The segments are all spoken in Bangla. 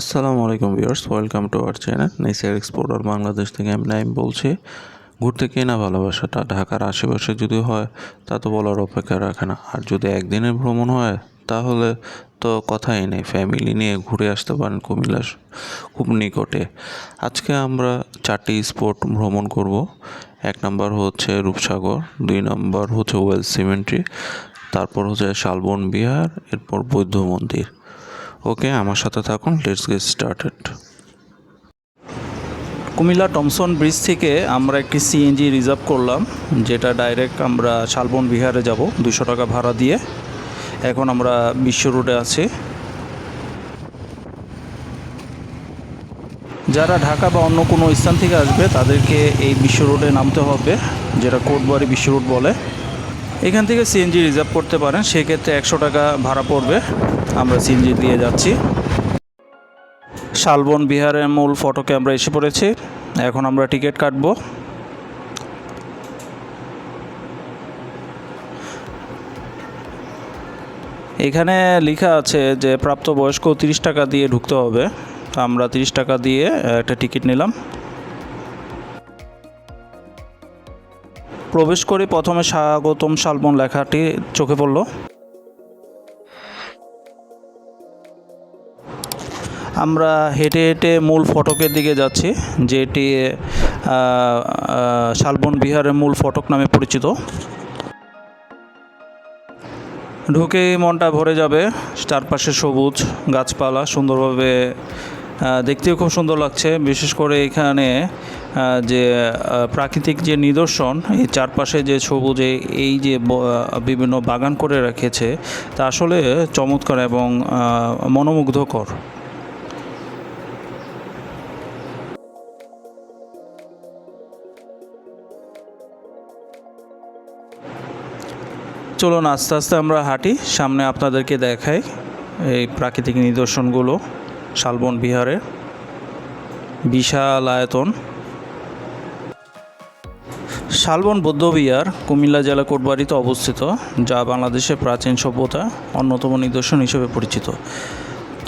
আসসালামু আলাইকুম viewers, welcome to our channel. Nesar explorer Bangladesh থেকে আমি নাইম বলছি। ঘুরতে কে না ভালোবাসাটা ঢাকার আশেপাশে যদি হয়, তা তো বলার অপেক্ষা রাখে না। আর যদি একদিনের ভ্রমণ হয়, তাহলে তো কথাই নেই। ফ্যামিলি নিয়ে ঘুরে আসতে পারেন কুমিল্লা খুব নিকটে। আজকে আমরা চারটি স্পট ভ্রমণ করব। এক নম্বর হচ্ছে রূপসাগর, দুই নম্বর হচ্ছে ওয়েল সিমেন্ট্রি, তারপর হচ্ছে শালবন বিহার, এরপর বৌদ্ধ মন্দির। ওকে, আমার সাথে থাকুন let's get started Comilla Tomson bridge থেকে আমরা একটি সিএনজি রিজার্ভ করলাম, যেটা ডাইরেক্ট আমরা শালবন বিহারে যাব, দুশো টাকা ভাড়া দিয়ে। এখন আমরা বিশ্ব রোডে আছি। যারা ঢাকা বা অন্য কোনো স্থান থেকে আসবে, তাদেরকে এই বিশ্ব রোডে নামতে হবে, যেটা কোটবাড়ি বিশ্ব রোড বলে। এখান থেকে সিএনজি রিজার্ভ করতে পারেন, সেক্ষেত্রে একশো টাকা ভাড়া পড়বে। আমরা সিএনজি দিয়ে যাচ্ছি। শালবন বিহারের মূল ফটকে আমরা এসে পড়েছি। এখন আমরা টিকিট কাটব। এখানে লেখা আছে যে প্রাপ্তবয়স্ক তিরিশ টাকা দিয়ে ঢুকতে হবে। তো আমরা তিরিশ টাকা দিয়ে একটা টিকিট নিলাম। প্রবেশ করে প্রথমে স্বাগতম শালবন লেখাটি চোখে পড়ল। আমরা হেঁটে হেঁটে মূল ফটকের দিকে যাচ্ছি, যেটি শালবন বিহারের মূল ফটক নামে পরিচিত। ঢুকেই মনটা ভরে যাবে, চারপাশে সবুজ গাছপালা, সুন্দরভাবে দেখতেও খুব সুন্দর লাগছে। বিশেষ করে এখানে যে প্রাকৃতিক যে নিদর্শন, এই চারপাশে যে সবুজে, এই যে বিভিন্ন বাগান করে রেখেছে, তা আসলে চমৎকার এবং মনোমুগ্ধকর। চলুন আস্তে আস্তে আমরা হাঁটি। সামনে আপনাদেরকে দেখাই এই প্রাকৃতিক নিদর্শনগুলো, শালবন বিহারের বিশাল আয়তন। শালবন বৌদ্ধবিহার কুমিল্লা জেলা কোটবাড়িতে অবস্থিত, যা বাংলাদেশের প্রাচীন সভ্যতা অন্যতম নিদর্শন হিসেবে পরিচিত।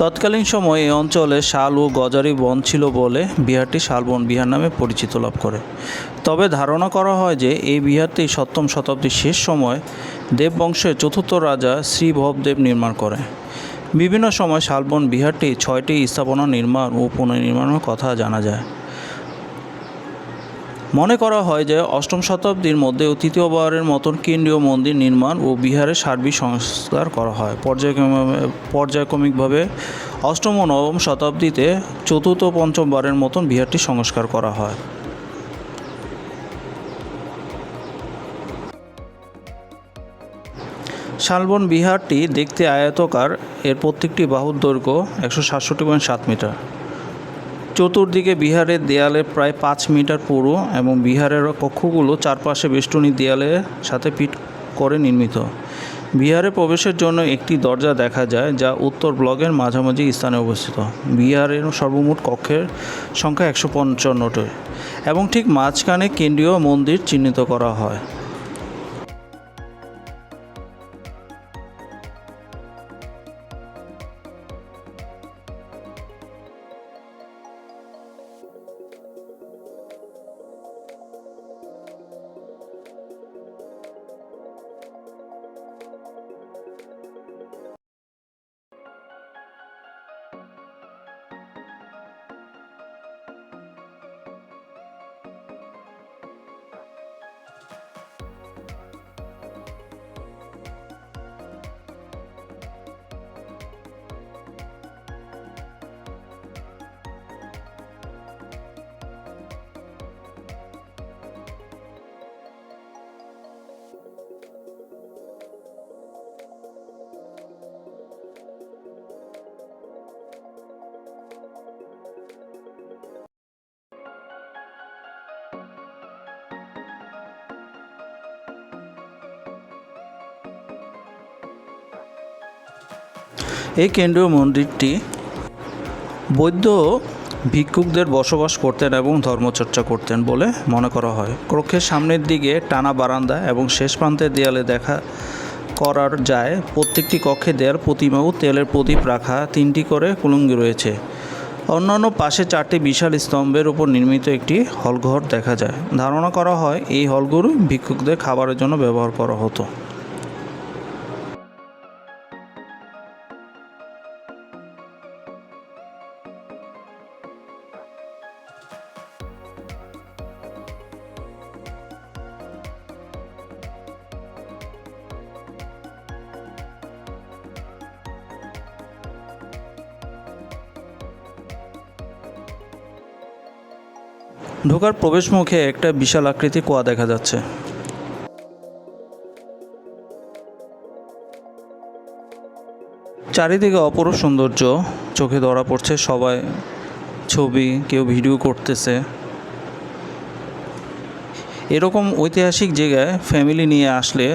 তৎকালীন সময়ে এই অঞ্চলে শাল ও গজারি বন ছিল বলে বিহারটি শালবন বিহার নামে পরিচিত লাভ করে। তবে ধারণা করা হয় যে এই বিহারটি সপ্তম শতাব্দীর শেষ সময় দেববংশের চতুর্থ রাজা শ্রী ভবদেব নির্মাণ করে। বিভিন্ন সময় শালবন বিহারটি ছয়টি স্থাপনা নির্মাণ ও পুনর্নির্মাণের কথা জানা যায়। মনে করা হয় যে অষ্টম শতাব্দীর মধ্যে তৃতীয়বারের মতন কেন্দ্রীয় মন্দির নির্মাণ ও বিহারের সার্বিক সংস্কার করা হয়। পর্যায়ক্রমে পর্যায়ক্রমিকভাবে অষ্টম ও নবম শতাব্দীতে চতুর্থ পঞ্চমবারের মতন বিহারটি সংস্কার করা হয়। শালবন বিহারটি দেখতে আয়তকার, এর প্রত্যেকটি বাহুর দৈর্ঘ্য একশো সাতষট্টি পয়েন্ট সাত মিটার। চতুর্দিকে বিহারের দেয়ালে প্রায় পাঁচ মিটার পুরু এবং বিহারের কক্ষগুলো চারপাশে বেষ্টনী দেয়ালের সাথে পিট করে নির্মিত। বিহারে প্রবেশের জন্য একটি দরজা দেখা যায়, যা উত্তর ব্লকের মাঝামাঝি স্থানে অবস্থিত। বিহারের সর্বমোট কক্ষের সংখ্যা একশো পঞ্চান্নটি এবং ঠিক মাঝখানে কেন্দ্রীয় মন্দির চিহ্নিত করা হয়। এই কেন্দ্রীয় মন্দিরটি বৌদ্ধ ভিক্ষুকদের বসবাস করতেন এবং ধর্মচর্চা করতেন বলে মনে করা হয়। কক্ষের সামনের দিকে টানা বারান্দা এবং শেষ প্রান্তের দেয়ালে দেখা করার যায়, প্রত্যেকটি কক্ষে দেয়াল, প্রতিমা ও তেলের প্রদীপ রাখা, তিনটি করে কুলুঙ্গি রয়েছে। অন্যান্য পাশে চারটি বিশাল স্তম্ভের উপর নির্মিত একটি হলঘর দেখা যায়। ধারণা করা হয়, এই হলগুলো ভিক্ষুকদের খাবারের জন্য ব্যবহার করা হতো। ঢোকার প্রবেশ মুখে একটা বিশাল আকৃতি কুয়া দেখা যাচ্ছে। চারিদিকে অপরূপ সৌন্দর্য, চোখে ধরা পড়ছে সবাই, ছবি, কেউ ভিডিও করতেছে। এরকম ঐতিহাসিক জায়গায় ফ্যামিলি নিয়ে আসলে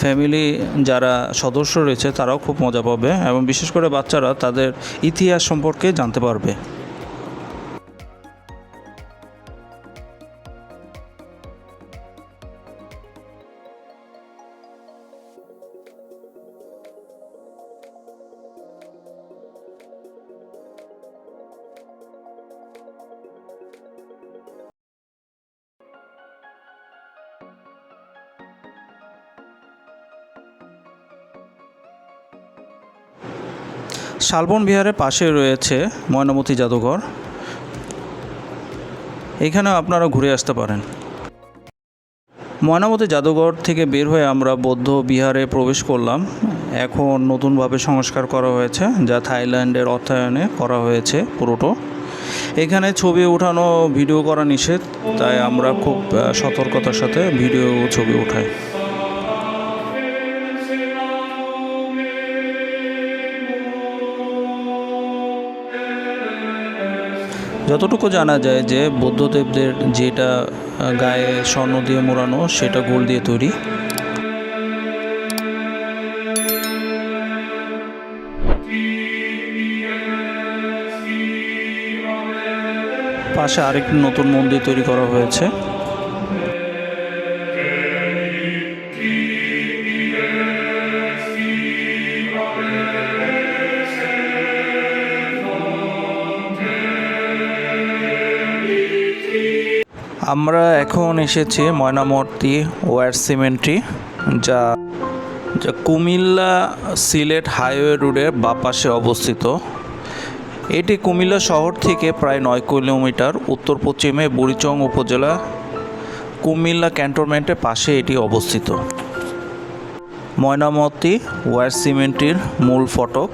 ফ্যামিলি যারা সদস্য রয়েছে তারাও খুব মজা পাবে এবং বিশেষ করে বাচ্চারা তাদের ইতিহাস সম্পর্কে জানতে পারবে। শালবন বিহারের পাশে রয়েছে ময়নামতি জাদুঘর। এখানে আপনারা ঘুরে আসতে পারেন। ময়নামতি জাদুঘর থেকে বের হয়ে আমরা বৌদ্ধ বিহারে প্রবেশ করলাম। এখন নতুনভাবে সংস্কার করা হয়েছে, যা থাইল্যান্ডের অর্থায়নে করা হয়েছে পুরোটো। এখানে ছবি ওঠানো, ভিডিও করা নিষেধ, তাই আমরা খুব সতর্কতার সাথে ভিডিও ছবি উঠাই। যতটুকু জানা যায় যে বৌদ্ধদেবদের যেটা গায়ে স্বর্ণ দিয়ে মোড়ানো, সেটা গোল দিয়ে তৈরি। পাশে আরেকটি নতুন মন্দির তৈরি করা হয়েছে। আমরা এখন এসেছি ময়নামতি ওয়ার সিমেন্ট্রি, যা যা কুমিল্লা সিলেট হাইওয়ে রোডের বাপাশে অবস্থিত। এটি কুমিল্লা শহর থেকে প্রায় নয় কিলোমিটার উত্তর পশ্চিমে বুড়িচং উপজেলা কুমিল্লা ক্যান্টনমেন্টের পাশে এটি অবস্থিত। ময়নামতি ওয়ার সিমেন্ট্রির মূল ফটক।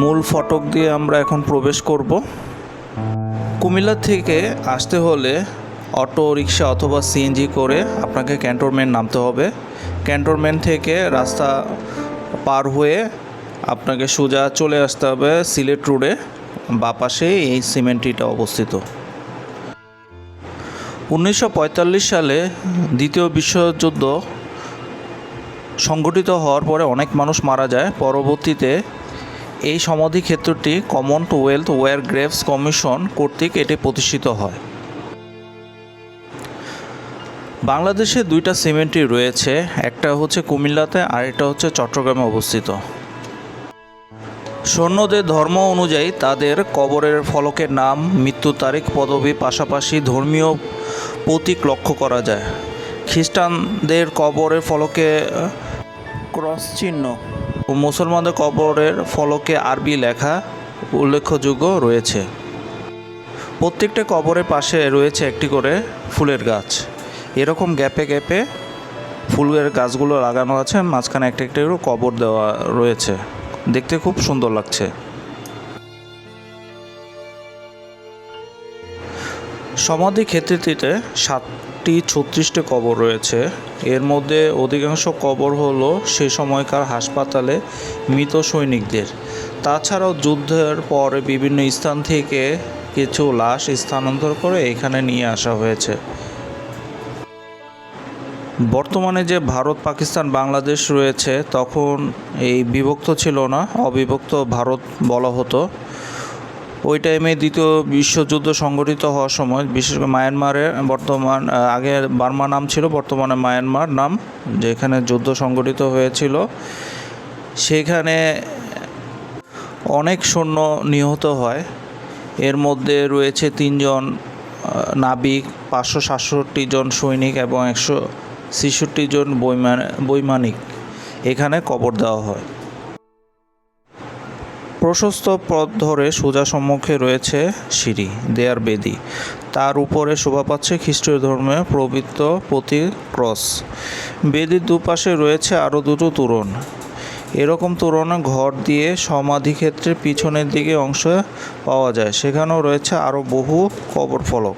মূল ফটক দিয়ে আমরা এখন প্রবেশ করব। কুমিল্লা থেকে আসতে হলে অটো, রিক্সা অথবা সিএনজি করে আপনাকে ক্যান্টনমেন্ট নামতে হবে। ক্যান্টনমেন্ট থেকে রাস্তা পার হয়ে আপনাকে সোজা চলে আসতে হবে সিলেট রোডে বাপাশে এই সিমেন্ট্রিটা অবস্থিত। উনিশশো পঁয়তাল্লিশ সালে দ্বিতীয় বিশ্বযুদ্ধ সংগঠিত হওয়ার পরে অনেক মানুষ মারা যায়। পরবর্তীতে এই সমাধি ক্ষেত্রটি কমনওয়েলথ ওয়ার গ্রেভস কমিশন কর্তৃক এটি প্রতিষ্ঠিত হয়। বাংলাদেশে দুইটা সিমেন্টরি রয়েছে, একটা হচ্ছে কুমিল্লাতে আর একটা হচ্ছে চট্টগ্রামে অবস্থিত। সৈন্যদের ধর্ম অনুযায়ী তাদের কবরের ফলকের নাম, মৃত্যু তারিখ, পদবি, পাশাপাশি ধর্মীয় প্রতীক লক্ষ্য করা যায়। খ্রিস্টানদের কবরের ফলকে ক্রস চিহ্ন। মুসলমানদের কবরের ফলকে আরবি লেখা উল্লেখযোগ্য রয়েছে। প্রত্যেকটা কবরের পাশে রয়েছে একটি করে ফুলের গাছ। এরকম গ্যাপে গ্যাপে ফুলের গাছগুলো লাগানো আছে, মাঝখানে একটা একটা কবর দেওয়া রয়েছে। দেখতে খুব সুন্দর লাগছে। সমাধি ক্ষেত্রটিতে সাতটি ছত্রিশটি কবর রয়েছে। এর মধ্যে অধিকাংশ কবর হলো সে সময়কার হাসপাতালে মৃত সৈনিকদের। তাছাড়াও যুদ্ধের পর বিভিন্ন স্থান থেকে কিছু লাশ স্থানান্তর করে এখানে নিয়ে আসা হয়েছে। বর্তমানে যে ভারত, পাকিস্তান, বাংলাদেশ রয়েছে, তখন এই বিভক্ত ছিল না। অবিভক্ত ভারত বলা হতো। ওই টাইমে দ্বিতীয় বিশ্বযুদ্ধ সংগঠিত হওয়ার সময়, বিশেষ করে মায়ানমারে বর্তমান আগে বার্মা নাম ছিল, বর্তমানে মায়ানমার নাম, যেখানে যুদ্ধ সংগঠিত হয়েছিল। সেখানে অনেক সৈন্য নিহত হয়। এর মধ্যে রয়েছে তিনজন নাবিক, পাঁচশো সাতষট্টি জন সৈনিক এবং একশো ছেষট্টি জন বৈমান, বৈমানিক। এখানে কবর দেওয়া হয়। প্রশস্ত পথ ধরে সোজা সম্মুখে রয়েছে সিঁড়ি, দেয়ার বেদি। তার উপরে শোভা পাচ্ছে খ্রিস্টীয় ধর্মে প্রবৃত্ত প্রতি ক্রস। বেদির দুপাশে রয়েছে আরও দুটো তোরণ। এরকম তোরণে ঘর দিয়ে সমাধিক্ষেত্রের পিছনের দিকে অংশ পাওয়া যায়। সেখানেও রয়েছে আরও বহু কবর ফলক।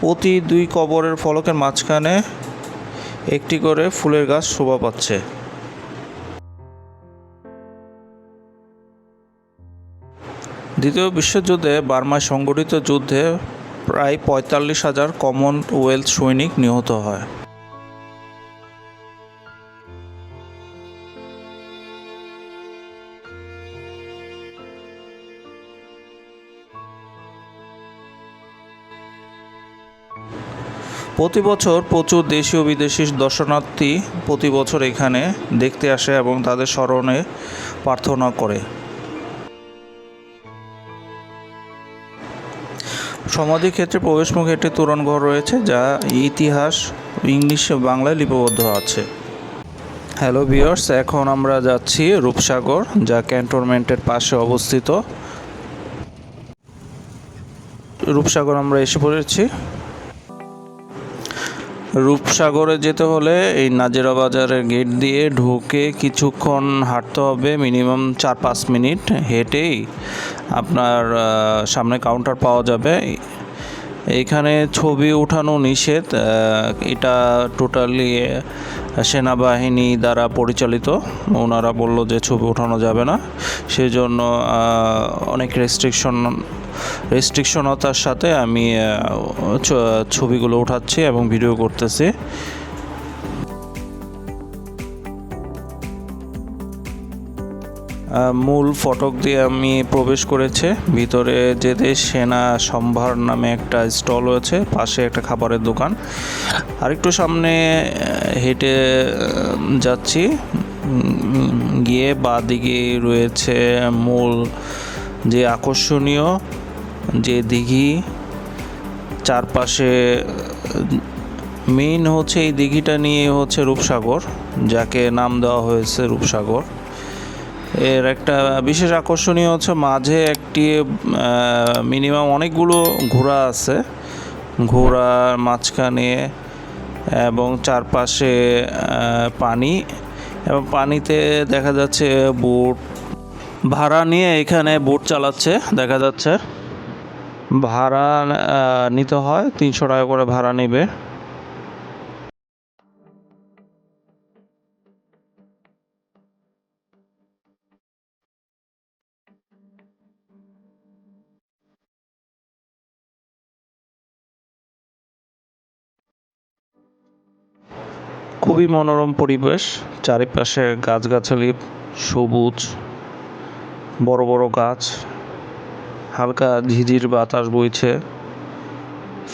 প্রতি দুই কবরের ফলকের মাঝখানে একটি করে ফুলের গাছ শোভা পাচ্ছে। দ্বিতীয় বিশ্বযুদ্ধে বার্মায় সংগঠিত যুদ্ধে প্রায় পঁয়তাল্লিশ হাজার কমনওয়েলথ সৈনিক নিহত হয়। প্রতি বছর প্রচুর দেশীয় বিদেশি দর্শনার্থী প্রতি বছর এখানে দেখতে আসে এবং তাদের স্মরণে প্রার্থনা করে। সমাধি ক্ষেত্রে প্রবেশমুখে একটি তোরণ ঘর রয়েছে, যা ইতিহাস, ইংলিশ বাংলায় লিপিবদ্ধ আছে। হ্যালো ভিওর্স এখন আমরা যাচ্ছি রূপসাগর, যা ক্যান্টনমেন্টের পাশে অবস্থিত। রূপসাগর আমরা এসে পড়েছি। রূপসাগরে যেতে হলে এই নাজেরা বাজারের গেট দিয়ে ঢুকে কিছুক্ষণ হাঁটতে হবে মিনিমাম চার পাঁচ মিনিট হেঁটেই আপনার সামনে কাউন্টার পাওয়া যাবে। এইখানে ছবি উঠানো নিষেধ এটা টোটালি সেনাবাহিনী দ্বারা পরিচালিত। ওনারা বলল যে ছবি ওঠানো যাবে না। সেজন্য আহ, অনেক রেস্ট্রিকশন রেস্ট্রিকশনতার সাথে আমি ছবিগুলো উঠাচ্ছি এবং ভিডিও করতেছি। মূল ফটক দিয়ে আমি প্রবেশ করেছে। ভিতরে যেতে সেনা সম্ভার নামে একটা স্টল রয়েছে, পাশে একটা খাবারের দোকান। আরেকটু সামনে হেঁটে যাচ্ছি। গিয়ে বাদিকে রয়েছে মূল যে আকর্ষণীয় যে দিঘি চারপাশে, মেইন হচ্ছে এই দিঘিটা নিয়ে হচ্ছে রূপসাগর, যাকে নাম দেওয়া হয়েছে রূপসাগর। এর একটা বিশেষ আকর্ষণীয় হচ্ছে মাঝে একটি মিনিমাম অনেকগুলো ঘোড়া আছে। ঘোড়ার মাঝখানে এবং চারপাশে পানি এবং পানিতে দেখা যাচ্ছে বোট। ভাড়া নিয়ে এখানে বোট চালাচ্ছে, দেখা যাচ্ছে। ভাড়া নিতে হয়, তিনশো টাকা করে ভাড়া নেবে। খুবই মনোরম পরিবেশ, চারিপাশে গাছগাছালি, সবুজ, বড় বড় গাছ। হালকা ঝিঝির বাতাস বইছে।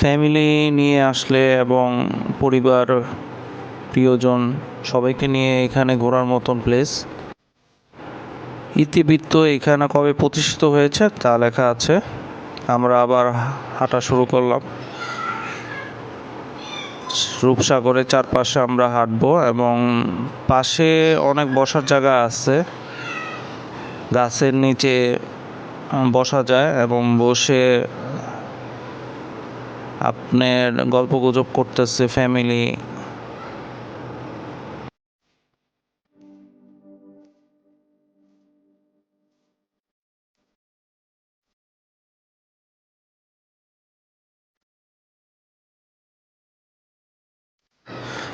ফ্যামিলি নিয়ে আসলে এবং পরিবার, প্রিয়জন সবাইকে নিয়ে এখানে ঘোরার মতন প্লেস। ইতিবৃত্ত এখানে কবে প্রতিষ্ঠিত হয়েছে তা লেখা আছে। আমরা আবার হাঁটা শুরু করলাম। রূপসাগরের চারপাশে আমরা হাঁটবো এবং পাশে অনেক বসার জায়গা আছে। গাছের নিচে বসা যায় এবং বসে আপনার গল্প গুজব করতেছে ফ্যামিলি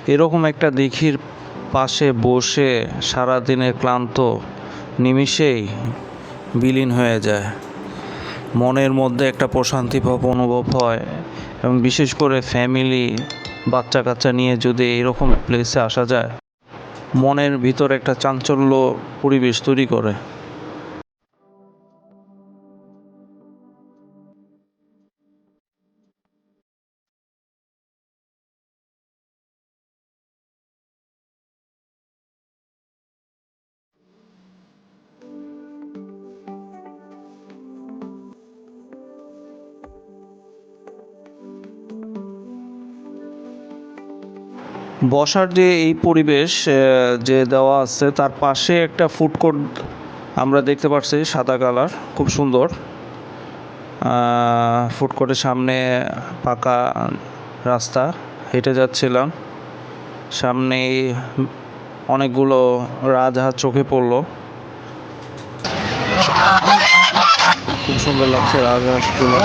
এরকম একটা দিঘির পাশে বসে সারাদিনের ক্লান্ত নিমিষেই বিলীন হয়ে যায়। মনের মধ্যে একটা প্রশান্তি ভাব অনুভব হয় এবং বিশেষ করে ফ্যামিলি বাচ্চা কাচ্চা নিয়ে যদি এরকম প্লেসে আসা যায়, মনের ভিতর একটা চাঞ্চল্য পরিবেশ তৈরি করে। বসার যে এই পরিবেশ যে দেওয়া আছে, তার পাশে একটা ফুড কোর্ট আমরা দেখতে পাচ্ছি সাদা কালার, খুব সুন্দর। ফুড কোর্টের সামনে পাকা রাস্তা, হেঁটে যাচ্ছিলাম। সামনে অনেকগুলো রাজহাঁস চোখে পড়ল। খুব সুন্দর লাগছে রাজহাঁসগুলো।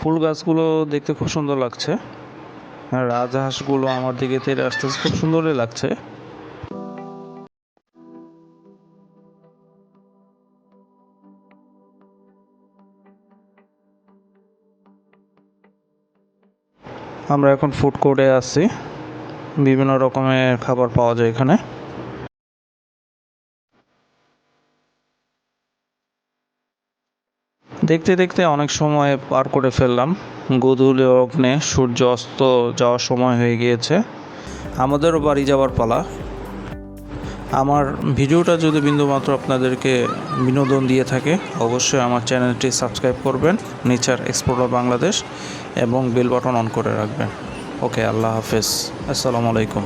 ফুল গাছগুলো দেখতে খুব সুন্দর লাগছে। আর রাজহাঁসগুলো আমার দিকে তেড়ে আসতে খুব সুন্দরই লাগছে। আমরা এখন ফুড কোর্টে আছি। বিভিন্ন রকমের খাবার পাওয়া যায় এখানে। দেখতে দেখতে অনেক সময় পার করে ফেললাম। গোধূলি অগ্নে সূর্য অস্ত যাওয়ার সময় হয়ে গিয়েছে। আমাদেরও বাড়ি যাওয়ার পালা। আমার ভিডিওটা যদি বিন্দুমাত্র আপনাদেরকে বিনোদন দিয়ে থাকে, অবশ্যই আমার চ্যানেলটি সাবস্ক্রাইব করবেন, নেচার এক্সপ্লোরার বাংলাদেশ, এবং বেল বাটন অন করে রাখবেন। ওকে, আল্লাহ হাফেজ। আসসালামু আলাইকুম।